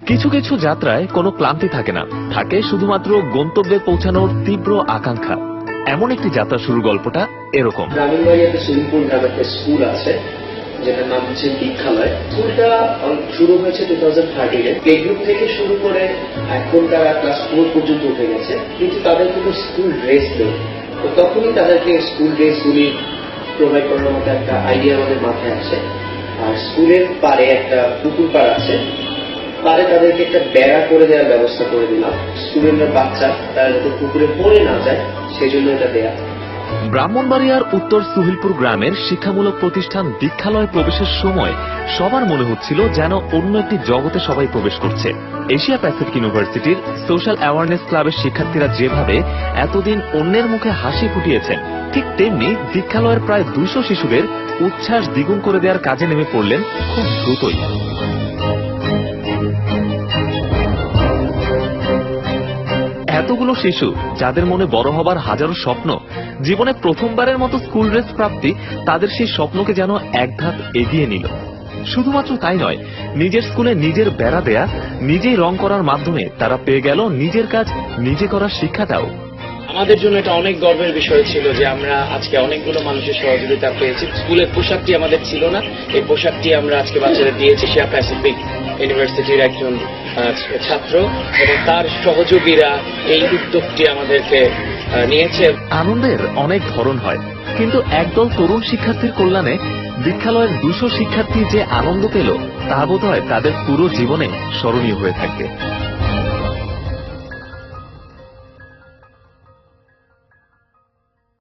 কিছু কিছু যাত্রায় কোনো ক্লান্তি থাকে না। থাকে শুধুমাত্র গন্তব্যে পৌঁছানোর তীব্র আকাঙ্ক্ষা। এমন একটি যাত্রা শুরু গল্পটা এরকম। স্কুল আছে, যেটার নাম হচ্ছে স্কুলটা শুরু হয়েছে টু থাউজেন্ড থার্টিনে গ্রুপ থেকে শুরু করে এখন তারা ক্লাস ফোর পর্যন্ত উঠে গেছে, কিন্তু তাদের কোনো স্কুল ড্রেস নেই। তো তখনই তাদেরকে স্কুল ড্রেসগুলি প্রোভাইড মতো একটা আইডিয়া আমাদের মাথায় আসে। আর স্কুলের পারে একটা পুকুর পাড় আছে পারে তাদেরকে একটা বেড়া করে দেওয়ার ব্যবস্থা করে দিলাম। স্টুডেন্টরা বাচ্চা তারা যাতে পুকুরে পড়ে না যায় সেই জন্য এটা দেয়া। ব্রাহ্মণবাড়িয়ার উত্তর সুহিলপুর গ্রামের শিক্ষামূলক প্রতিষ্ঠান দীক্ষালয় প্রবেশের সময় সবার মনে হচ্ছিল যেন অন্য একটি জগতে সবাই প্রবেশ করছে। এশিয়া প্যাসিফিক ইউনিভার্সিটির সোশ্যাল অ্যাওয়ারনেস ক্লাবের শিক্ষার্থীরা যেভাবে এতদিন অন্যের মুখে হাসি ফুটিয়েছেন, ঠিক তেমনি দীক্ষালয়ের প্রায় দুইশো শিশুদের উচ্ছ্বাস দ্বিগুণ করে দেওয়ার কাজে নেমে পড়লেন খুব দ্রুতই। এতগুলো শিশু যাদের মনে বড় হবার হাজারো স্বপ্ন, জীবনে প্রথমবারের মতো স্কুল ড্রেস প্রাপ্তি, তাদের সেই স্বপ্নকে যেন এক ধাপ এগিয়ে নিল। শুধুমাত্র তাই নয়, নিজের স্কুলে নিজের বেড়া দেয়া, নিজেই রং করার মাধ্যমে তারা পেয়ে গেল নিজের কাজ, নিজে করার শিক্ষাটাও। আমাদের জন্য এটা অনেক গর্বের বিষয় ছিল যে আমরা আজকে অনেকগুলো মানুষের সহযোগিতা পেয়েছি। স্কুলের পোশাকটি আমাদের ছিল না, এই পোশাকটি আমরা আজকে বাচ্চাদের দিয়েছি শেয়া প্যাসিফিক ইউনিভার্সিটির একজন ছাত্র এবং তার সহযোগীরা এই উদ্যোগটি আমাদেরকে নিয়েছে। আনন্দের অনেক ধরন হয়, কিন্তু একদল তরুণ শিক্ষার্থীর কল্যাণে দীক্ষালয়ের দুশো শিক্ষার্থী যে আনন্দ পেল, তা বোধ হয় তাদের পুরো জীবনে স্মরণীয় হয়ে থাকবে।